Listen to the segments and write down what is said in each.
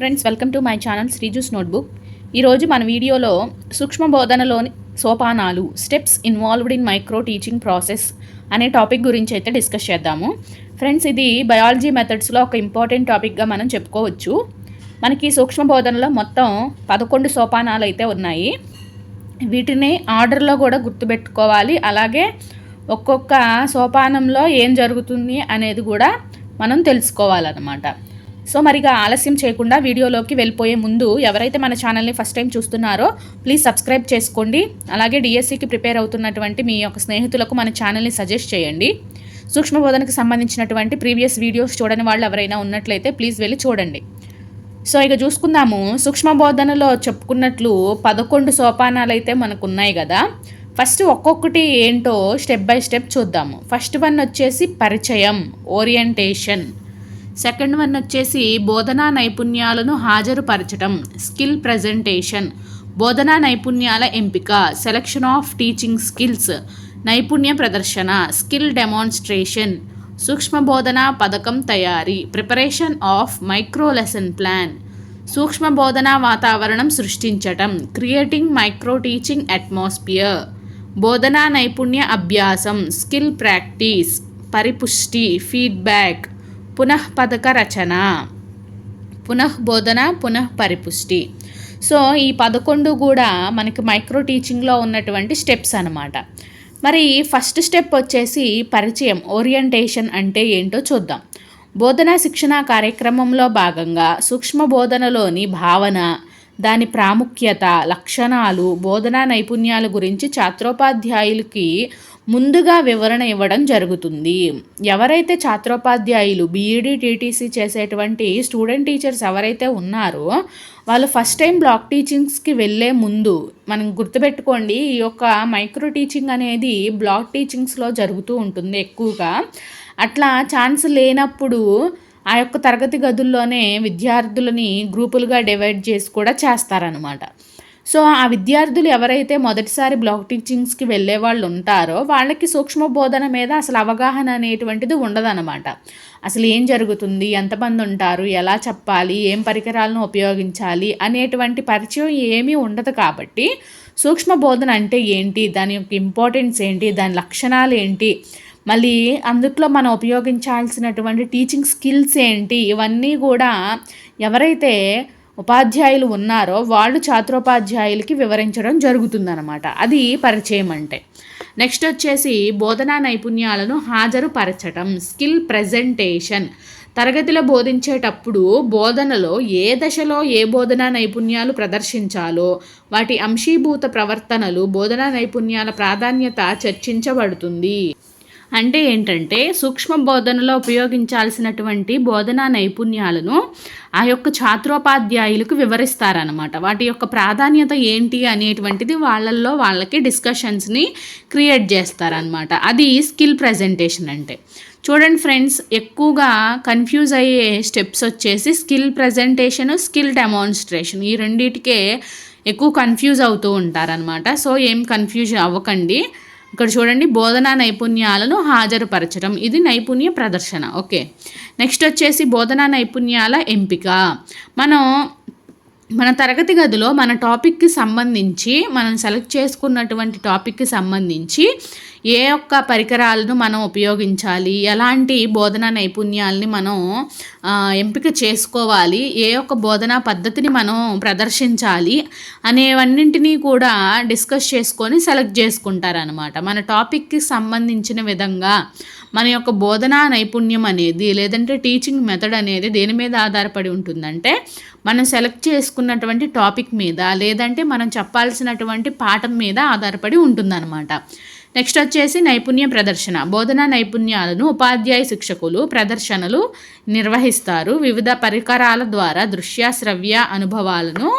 Friends welcome to my channel Sreeju's notebook ఈరోజు మన వీడియోలో సూక్ష్మ బోధనలోని సోపానాలు steps involved in micro teaching process అనే టాపిక్ గురించి అయితే డిస్కస్ చేద్దాము. ఫ్రెండ్స్ ఇది బయాలజీ మెథడ్స్లో ఒక ఇంపార్టెంట్ టాపిక్గా మనం చెప్పుకోవచ్చు. మనకి సూక్ష్మ బోధనలో మొత్తం పదకొండు సోపానాలు అయితే ఉన్నాయి. వీటిని ఆర్డర్లో కూడా గుర్తుపెట్టుకోవాలి. అలాగే ఒక్కొక్క సోపానంలో ఏం జరుగుతుంది అనేది కూడా మనం తెలుసుకోవాలన్నమాట. సో మరిగా ఆలస్యం చేయకుండా వీడియోలోకి వెళ్ళిపోయే ముందు ఎవరైతే మన ఛానల్ని ఫస్ట్ టైం చూస్తున్నారో ప్లీజ్ సబ్స్క్రైబ్ చేసుకోండి. అలాగే డిఎస్సికి ప్రిపేర్ అవుతున్నటువంటి మీ యొక్క స్నేహితులకు మన ఛానల్ని సజెస్ట్ చేయండి. సూక్ష్మ బోధనకు సంబంధించినటువంటి ప్రీవియస్ వీడియోస్ చూడని వాళ్ళు ఎవరైనా ఉన్నట్లయితే ప్లీజ్ వెళ్ళి చూడండి. సో ఇక చూసుకుందాము. సూక్ష్మ బోధనలో చెప్పుకున్నట్లు పదకొండు సోపానాలు అయితే మనకు ఉన్నాయి కదా. ఫస్ట్ ఒక్కొక్కటి ఏంటో స్టెప్ బై స్టెప్ చూద్దాము. ఫస్ట్ వన్ వచ్చేసి పరిచయం ఓరియంటేషన్. సెకండ్ వన్ వచ్చేసి బోధనా నైపుణ్యాలను హాజరుపరచడం స్కిల్ ప్రజెంటేషన్. బోధనా నైపుణ్యాల ఎంపిక సెలక్షన్ ఆఫ్ టీచింగ్ స్కిల్స్ నైపుణ్య ప్రదర్శన స్కిల్ డెమాన్స్ట్రేషన్ సూక్ష్మ బోధనా పథకం తయారీ preparation of micro lesson plan సూక్ష్మ బోధనా వాతావరణం సృష్టించటం క్రియేటింగ్ మైక్రో టీచింగ్ అట్మాస్ఫియర్ బోధనా నైపుణ్య అభ్యాసం స్కిల్ ప్రాక్టీస్ పరిపుష్టి ఫీడ్బ్యాక్ పునఃపథక రచన పునఃబోధన పునః పరిపుష్టి సో ఈ పదకొండు కూడా మనకి మైక్రో టీచింగ్లో ఉన్నటువంటి స్టెప్స్ అనమాట మరి ఫస్ట్ స్టెప్ వచ్చేసి పరిచయం ఓరియంటేషన్ అంటే ఏంటో చూద్దాం. బోధనా శిక్షణ కార్యక్రమంలో భాగంగా సూక్ష్మ బోధనలోని భావన దాని ప్రాముఖ్యత లక్షణాలు బోధనా నైపుణ్యాల గురించి ఛాత్రోపాధ్యాయులకి ముందుగా వివరణ ఇవ్వడం జరుగుతుంది. ఎవరైతే ఛాత్రోపాధ్యాయులు బీఈడీ టీటీసీ చేసేటువంటి స్టూడెంట్ టీచర్స్ ఎవరైతే ఉన్నారో వాళ్ళు ఫస్ట్ టైం బ్లాక్ టీచింగ్స్కి వెళ్ళే ముందు మనం గుర్తుపెట్టుకోండి ఈ యొక్క మైక్రో టీచింగ్ అనేది బ్లాక్ టీచింగ్స్లో జరుగుతూ ఉంటుంది ఎక్కువగా. అట్లా ఛాన్స్ లేనప్పుడు ఆ యొక్క తరగతి గదుల్లోనే విద్యార్థులని గ్రూపులుగా డివైడ్ చేసి కూడా చేస్తారనమాట సో ఆ విద్యార్థులు ఎవరైతే మొదటిసారి బ్లాక్ టీచింగ్స్కి వెళ్ళే వాళ్ళు ఉంటారో వాళ్ళకి సూక్ష్మ బోధన మీద అసలు అవగాహన అనేటువంటిది ఉండదన్నమాట. అసలు ఏం జరుగుతుంది? ఎంతమంది ఉంటారు? ఎలా చెప్పాలి? ఏం పరికరాలను ఉపయోగించాలి? అనేటువంటి పరిచయం ఏమీ ఉండదు కాబట్టి సూక్ష్మ బోధన అంటే ఏంటి? దాని యొక్క ఇంపార్టెన్స్ ఏంటి? దాని లక్షణాలు ఏంటి? మళ్ళీ అందుట్లో మనం ఉపయోగించాల్సినటువంటి టీచింగ్ స్కిల్స్ ఏంటి? ఇవన్నీ కూడా ఎవరైతే ఉపాధ్యాయులు ఉన్నారో వాళ్ళు ఛాత్రోపాధ్యాయులకి వివరించడం జరుగుతుందన్నమాట. అది పరిచయం అంటే. నెక్స్ట్ వచ్చేసి బోధనా నైపుణ్యాలను హాజరుపరచటం స్కిల్ ప్రజెంటేషన్ తరగతిలో బోధించేటప్పుడు బోధనలో ఏ దశలో ఏ బోధనా నైపుణ్యాలు ప్రదర్శించాలో వాటి అంశీభూత ప్రవర్తనలు బోధనా నైపుణ్యాల ప్రాధాన్యత చర్చించబడుతుంది. అంటే ఏంటంటే సూక్ష్మ బోధనలో ఉపయోగించాల్సినటువంటి బోధనా నైపుణ్యాలను ఆ యొక్క ఛాత్రోపాధ్యాయులకు వివరిస్తారనమాట వాటి యొక్క ప్రాధాన్యత ఏంటి అనేటువంటిది వాళ్ళల్లో వాళ్ళకి డిస్కషన్స్ని క్రియేట్ చేస్తారనమాట అది స్కిల్ ప్రజెంటేషన్ అంటే. చూడండి ఫ్రెండ్స్ ఎక్కువగా కన్ఫ్యూజ్ అయ్యే స్టెప్స్ వచ్చేసి స్కిల్ ప్రజెంటేషన్ స్కిల్ డెమాన్స్ట్రేషన్ ఈ రెండిటికే ఎక్కువ కన్ఫ్యూజ్ అవుతూ ఉంటారనమాట సో ఏం కన్ఫ్యూజ్ అవ్వకండి. ఇక్కడ చూడండి బోధనా నైపుణ్యాలను హాజరుపరచడం ఇది నైపుణ్య ప్రదర్శన. ఓకే. నెక్స్ట్ వచ్చేసి బోధనా నైపుణ్యాల ఎంపిక. మనం మన తరగతి గదిలో మన టాపిక్కి సంబంధించి మనం సెలెక్ట్ చేసుకున్నటువంటి టాపిక్కి సంబంధించి ఏ ఒక్క పరికరాలను మనం ఉపయోగించాలి ఎలాంటి బోధనా నైపుణ్యాలని మనం ఎంపిక చేసుకోవాలి ఏ ఒక్క బోధనా పద్ధతిని మనం ప్రదర్శించాలి అనేవన్నింటినీ కూడా డిస్కస్ చేసుకొని సెలెక్ట్ చేసుకుంటారనమాట మన టాపిక్కి సంబంధించిన విధంగా మన యొక్క బోధనా నైపుణ్యం అనేది లేదంటే టీచింగ్ మెథడ్ అనేది దేని మీద ఆధారపడి ఉంటుందంటే మనం సెలెక్ట్ చేసుకున్నటువంటి టాపిక్ మీద లేదంటే మనం చెప్పాల్సినటువంటి పాఠం మీద ఆధారపడి ఉంటుందన్నమాట. నెక్స్ట్ వచ్చేసి నైపుణ్య ప్రదర్శన. బోధనా నైపుణ్యాలను ఉపాధ్యాయ శిక్షకులు ప్రదర్శనలు నిర్వహిస్తారు. వివిధ పరికరాల ద్వారా దృశ్య శ్రవ్య అనుభవాలను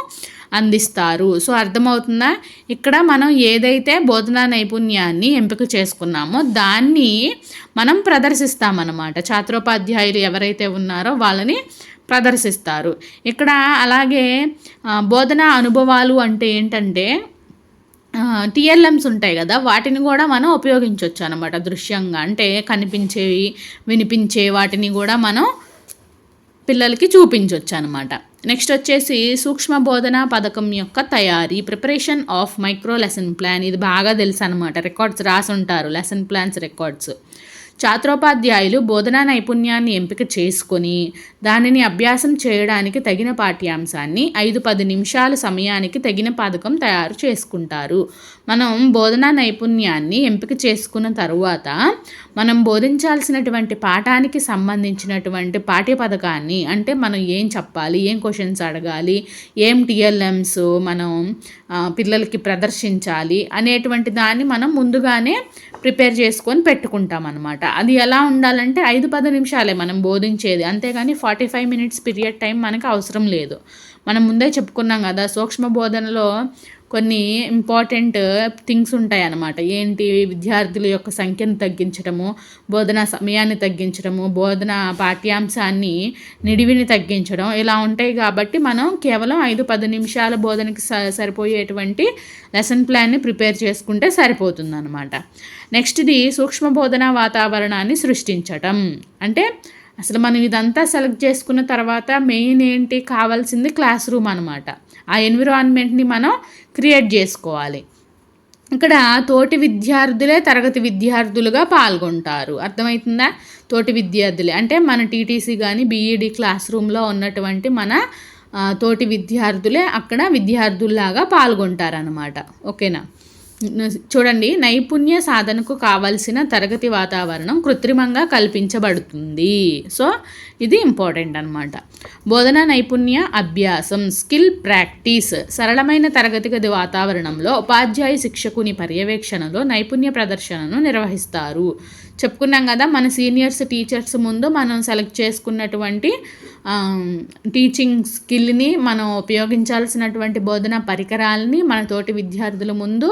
అందిస్తారు. సో అర్థమవుతుందా? ఇక్కడ మనం ఏదైతే బోధనా నైపుణ్యాన్ని ఎంపిక చేసుకున్నామో దాన్ని మనం ప్రదర్శిస్తామన్నమాట. ఛాత్రోపాధ్యాయులు ఎవరైతే ఉన్నారో వాళ్ళని ప్రదర్శిస్తారు. ఇక్కడ అలాగే బోధనా అనుభవాలు అంటే ఏంటంటే టిఎల్ఎమ్స్ ఉంటాయి కదా వాటిని కూడా మనం ఉపయోగించవచ్చు అనమాట దృశ్యంగా. అంటే కనిపించేవి వినిపించే వాటిని కూడా మనం పిల్లలకి చూపించవచ్చు అనమాట నెక్స్ట్ వచ్చేసి సూక్ష్మ బోధన పథకం యొక్క తయారీ preparation of micro lesson plan. ఇది బాగా తెలుసు అనమాట రికార్డ్స్ రాసుంటారు లెసన్ ప్లాన్స్ రికార్డ్స్. ఛాత్రోపాధ్యాయులు బోధనా నైపుణ్యాన్ని ఎంపిక చేసుకొని దానిని అభ్యాసం చేయడానికి తగిన పాఠ్యాంశాన్ని ఐదు పది నిమిషాల సమయానికి తగిన పథకం తయారు చేసుకుంటారు. మనం బోధనా నైపుణ్యాన్ని ఎంపిక చేసుకున్న తరువాత మనం బోధించాల్సినటువంటి పాఠానికి సంబంధించినటువంటి పాఠ్య పథకాన్ని అంటే మనం ఏం చెప్పాలి ఏం క్వశ్చన్స్ అడగాలి ఏం టిఎల్ఎమ్స్ మనం పిల్లలకి ప్రదర్శించాలి అనేటువంటి దాన్ని మనం ముందుగానే ప్రిపేర్ చేసుకొని పెట్టుకుంటాం అనమాట అది ఎలా ఉండాలంటే ఐదు పది నిమిషాలే మనం బోధించేది. అంతేగాని forty five minutes period time మనకు అవసరం లేదు. మనం ముందే చెప్పుకున్నాం కదా సూక్ష్మ బోధనలో కొన్ని ఇంపార్టెంట్ థింగ్స్ ఉంటాయి అన్నమాట ఏంటి? విద్యార్థుల యొక్క సంఖ్యను తగ్గించడము బోధన సమయాన్ని తగ్గించడము బోధన పాఠ్యాంశాన్ని నిడివిని తగ్గించడం ఇలా ఉంటాయి కాబట్టి మనం కేవలం ఐదు పది నిమిషాల బోధనకి సరిపోయేటువంటి లెసన్ ప్లాన్ని ప్రిపేర్ చేసుకుంటే సరిపోతుంది అనమాట నెక్స్ట్ది సూక్ష్మ బోధన వాతావరణాన్ని సృష్టించటం. అంటే అసలు మనం ఇదంతా సెలెక్ట్ చేసుకున్న తర్వాత మెయిన్ ఏంటి? కావాల్సింది క్లాస్ రూమ్ అనమాట ఆ ఎన్విరాన్మెంట్ని మనం క్రియేట్ చేసుకోవాలి. ఇక్కడ తోటి విద్యార్థులే తరగతి విద్యార్థులుగా పాల్గొంటారు. అర్థమవుతుందా? తోటి విద్యార్థులే. అంటే మన టీటీసీ కానీ బీఈడి క్లాస్ రూమ్లో ఉన్నటువంటి మన తోటి విద్యార్థులే అక్కడ విద్యార్థుల్లాగా పాల్గొంటారనమాట ఓకేనా? చూడండి నైపుణ్య సాధనకు కావలసిన తరగతి వాతావరణం కృత్రిమంగా కల్పించబడుతుంది. సో ఇది ఇంపార్టెంట్ అనమాట బోధన నైపుణ్య అభ్యాసం స్కిల్ ప్రాక్టీస్ సరళమైన తరగతి గది వాతావరణంలో ఉపాధ్యాయ శిక్షకుని పర్యవేక్షణలో నైపుణ్య ప్రదర్శనను నిర్వహిస్తారు. చెప్పుకున్నాం కదా మన సీనియర్స్ టీచర్స్ ముందు మనం సెలెక్ట్ చేసుకున్నటువంటి టీచింగ్ స్కిల్ని మనం ఉపయోగించాల్సినటువంటి బోధన పరికరాలని మన తోటి విద్యార్థుల ముందు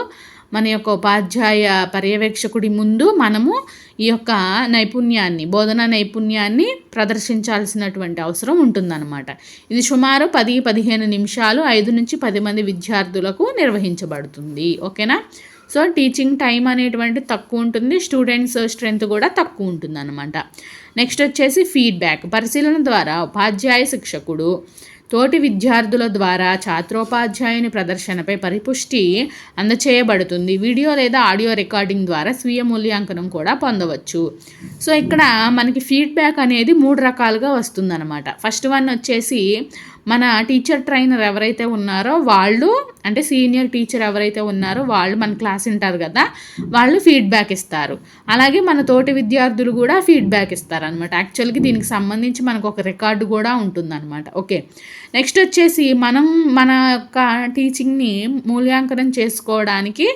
మన యొక్క ఉపాధ్యాయ పర్యవేక్షకుడి ముందు మనము ఈ యొక్క నైపుణ్యాన్ని బోధన నైపుణ్యాన్ని ప్రదర్శించాల్సినటువంటి అవసరం ఉంటుందన్నమాట. ఇది సుమారు పది పదిహేను నిమిషాలు ఐదు నుంచి పది మంది విద్యార్థులకు నిర్వహించబడుతుంది. ఓకేనా? సో టీచింగ్ టైం అనేటువంటి తక్కువ ఉంటుంది. స్టూడెంట్స్ స్ట్రెంత్ కూడా తక్కువ ఉంటుంది అనమాట నెక్స్ట్ వచ్చేసి ఫీడ్బ్యాక్. పరిశీలన ద్వారా ఉపాధ్యాయ శిక్షకుడు తోటి విద్యార్థుల ద్వారా ఛాత్రోపాధ్యాయుని ప్రదర్శనపై పరిపుష్టి అందచేయబడుతుంది. వీడియో లేదా ఆడియో రికార్డింగ్ ద్వారా స్వీయ మూల్యాంకనం కూడా పొందవచ్చు. సో ఇక్కడ మనకి ఫీడ్బ్యాక్ అనేది మూడు రకాలుగా వస్తుందన్నమాట. ఫస్ట్ వన్ వచ్చేసి మన టీచర్ ట్రైనర్ ఎవరైతే ఉన్నారో వాళ్ళు అంటే సీనియర్ టీచర్ ఎవరైతే ఉన్నారో వాళ్ళు మన క్లాస్ ఉంటారు కదా వాళ్ళు ఫీడ్బ్యాక్ ఇస్తారు. అలాగే మన తోటి విద్యార్థులు కూడా ఫీడ్బ్యాక్ ఇస్తారు అనమాట యాక్చువల్గా దీనికి సంబంధించి మనకు ఒక రికార్డు కూడా ఉంటుందన్నమాట. ఓకే నెక్స్ట్ వచ్చేసి మనం మన యొక్క టీచింగ్ని మూల్యాంకనం చేసుకోవడానికి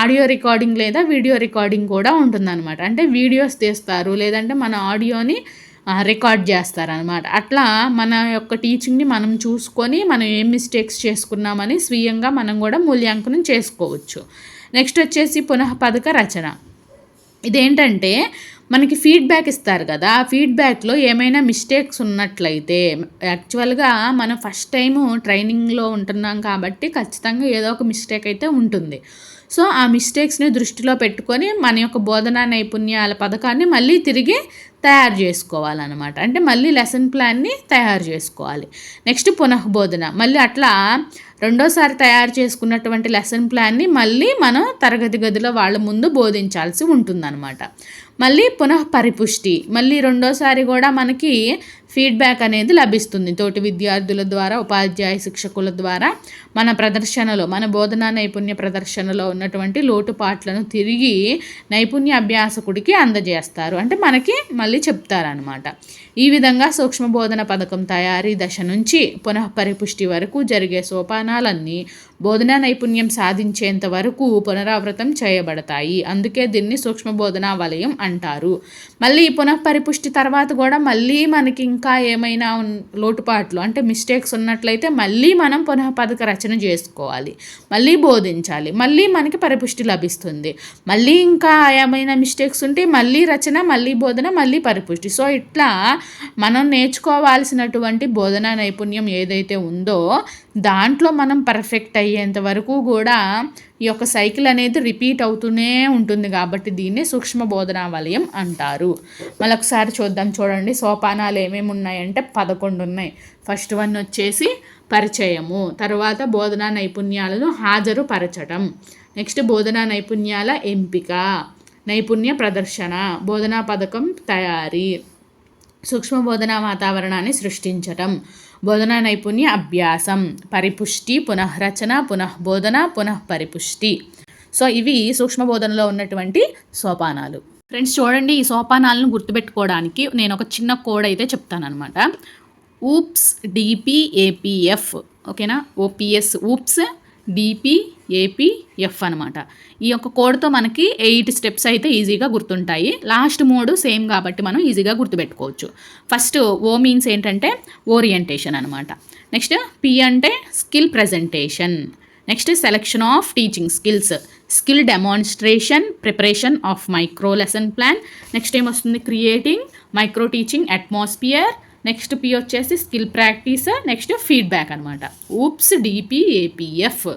ఆడియో రికార్డింగ్ లేదా వీడియో రికార్డింగ్ కూడా ఉంటుందన్నమాట. అంటే వీడియోస్ తీస్తారు లేదంటే మన ఆడియోని రికార్డ్ చేస్తారనమాట అట్లా మన యొక్క టీచింగ్ని మనం చూసుకొని మనం ఏం మిస్టేక్స్ చేసుకున్నామని స్వీయంగా మనం కూడా మూల్యాంకనం చేసుకోవచ్చు. నెక్స్ట్ వచ్చేసి పునః పథక రచన. ఇదేంటంటే మనకి ఫీడ్బ్యాక్ ఇస్తారు కదా ఆ ఫీడ్బ్యాక్లో ఏమైనా మిస్టేక్స్ ఉన్నట్లయితే యాక్చువల్గా మనం ఫస్ట్ టైము ట్రైనింగ్లో ఉంటున్నాం కాబట్టి ఖచ్చితంగా ఏదో ఒక మిస్టేక్ అయితే ఉంటుంది. సో ఆ మిస్టేక్స్ని దృష్టిలో పెట్టుకొని మన యొక్క బోధనా నైపుణ్యాల పథకాన్ని మళ్ళీ తిరిగి తయారు చేసుకోవాలన్నమాట. అంటే మళ్ళీ లెసన్ ప్లాన్ని తయారు చేసుకోవాలి. నెక్స్ట్ పునఃబోధన. మళ్ళీ అట్లా రెండోసారి తయారు చేసుకున్నటువంటి లెసన్ ప్లాన్ని మళ్ళీ మనం తరగతి గదిలో వాళ్ళ ముందు బోధించాల్సి ఉంటుందన్నమాట. మళ్ళీ పునః పరిపుష్టి మళ్ళీ రెండోసారి కూడా మనకి ఫీడ్బ్యాక్ అనేది లభిస్తుంది. తోటి విద్యార్థుల ద్వారా ఉపాధ్యాయ శిక్షకుల ద్వారా మన ప్రదర్శనలో మన బోధనా నైపుణ్య ప్రదర్శనలో ఉన్నటువంటి లోటుపాట్లను తిరిగి నైపుణ్య అభ్యాసకుడికి అందజేస్తారు. అంటే మనకి మళ్ళీ చెప్తారనమాట ఈ విధంగా సూక్ష్మ బోధన పథకం తయారీ దశ నుంచి పునః పరిపుష్టి వరకు జరిగే సోపానాలన్నీ బోధనా నైపుణ్యం సాధించేంత వరకు పునరావృతం చేయబడతాయి. అందుకే దీన్ని సూక్ష్మ బోధనా వలయం అంటారు. మళ్ళీ పునఃపరిపుష్టి తర్వాత కూడా మళ్ళీ మనకి ఇంకా ఏమైనా లోటుపాట్లు అంటే మిస్టేక్స్ ఉన్నట్లయితే మళ్ళీ మనం పునః పథక రచన చేసుకోవాలి. మళ్ళీ బోధించాలి. మళ్ళీ మనకి పరిపుష్టి లభిస్తుంది. మళ్ళీ ఇంకా ఏమైనా మిస్టేక్స్ ఉంటే మళ్ళీ రచన మళ్ళీ బోధన మళ్ళీ పరిపుష్టి. సో ఇట్లా మనం నేర్చుకోవాల్సినటువంటి బోధనా నైపుణ్యం ఏదైతే ఉందో దాంట్లో మనం పర్ఫెక్ట్ అయ్యేంత వరకు కూడా ఈ యొక్క సైకిల్ అనేది రిపీట్ అవుతూనే ఉంటుంది కాబట్టి దీన్ని సూక్ష్మ బోధనా వలయం అంటారు మళ్ళొకసారి చూద్దాం. చూడండి. సోపానాలు ఏమేమి ఉన్నాయంటే పదకొండు ఉన్నాయి. ఫస్ట్ వన్ వచ్చేసి పరిచయము. తర్వాత బోధనా నైపుణ్యాలను హాజరు పరచడం నెక్స్ట్ బోధనా నైపుణ్యాల ఎంపిక. నైపుణ్య ప్రదర్శన. బోధనా పథకం తయారీ. సూక్ష్మ బోధనా వాతావరణాన్ని సృష్టించటం. బోధనా నైపుణ్య అభ్యాసం పరిపుష్టి పునఃరచన పునఃబోధన పునః పరిపుష్టి సో ఇవి సూక్ష్మ బోధనలో ఉన్నటువంటి సోపానాలు. ఫ్రెండ్స్ చూడండి ఈ సోపానాలను గుర్తుపెట్టుకోవడానికి నేను ఒక చిన్న కోడ్ అయితే చెప్తానమాట ఊప్స్ డిపిఏపిఎఫ్. ఓకేనా? ఓపిఎస్ ఊప్స్ డిపిఏపిఎఫ్ అనమాట ఈ యొక్క కోడ్తో మనకి ఎయిట్ స్టెప్స్ అయితే ఈజీగా గుర్తుంటాయి. లాస్ట్ మూడు సేమ్ కాబట్టి మనం ఈజీగా గుర్తుపెట్టుకోవచ్చు. ఫస్ట్ ఓ మీన్స్ ఏంటంటే ఓరియంటేషన్ అనమాట నెక్స్ట్ పి అంటే skill presentation next selection of teaching skills skill demonstration preparation of micro lesson plan next ఏమొస్తుంది creating micro teaching atmosphere next P వచ్చేసి స్కిల్ ప్రాక్టీస్ నెక్స్ట్ ఫీడ్బ్యాక్ అనమాట OOPS డిపిఏపిఎఫ్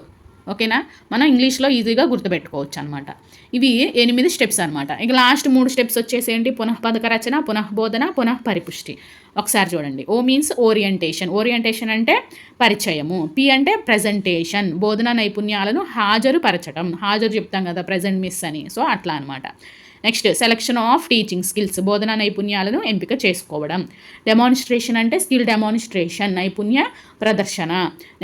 ఓకేనా? మనం ఇంగ్లీష్లో ఈజీగా గుర్తుపెట్టుకోవచ్చు అనమాట ఇవి ఎనిమిది స్టెప్స్ అనమాట ఇక లాస్ట్ మూడు స్టెప్స్ వచ్చేసి ఏంటి పునఃపథక రచన పునఃబోధన పునః పరిపుష్టి ఒకసారి చూడండి. ఓ మీన్స్ ఓరియంటేషన్ ఓరియంటేషన్ అంటే పరిచయము. పి అంటే ప్రజెంటేషన్ బోధన నైపుణ్యాలను హాజరు పరచడం హాజరు చెప్తాం కదా ప్రజెంట్ మిస్ అని. సో అట్లా అనమాట next selection of teaching skills బోధనా నైపుణ్యాలను ఎంపిక చేసుకోవడం. డెమాన్స్ట్రేషన్ అంటే స్కిల్ డెమాన్స్ట్రేషన్ నైపుణ్య ప్రదర్శన.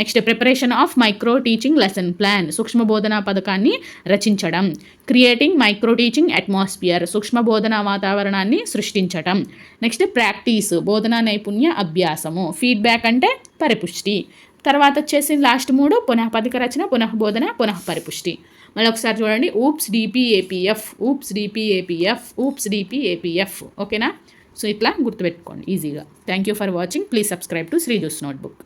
Next preparation of micro teaching lesson plan సూక్ష్మ బోధనా పథకాన్ని రచించడం. క్రియేటింగ్ మైక్రో టీచింగ్ అట్మాస్ఫియర్ సూక్ష్మ బోధనా వాతావరణాన్ని సృష్టించడం నెక్స్ట్ ప్రాక్టీస్ బోధనా నైపుణ్య అభ్యాసము ఫీడ్బ్యాక్ అంటే పరిపుష్టి. తర్వాత వచ్చేసి లాస్ట్ మూడు పునఃపథక రచన పునఃబోధన పునఃపరిపుష్టి పునః పరిపుష్టి. మళ్ళీ ఒకసారి చూడండి. OOPS DPAPF OOPS DPAPF OOPS DPAPF. ఓకేనా? సో ఇట్లా గుర్తుపెట్టుకోండి ఈజీగా. Thank you for watching please subscribe to Sreeju's notebook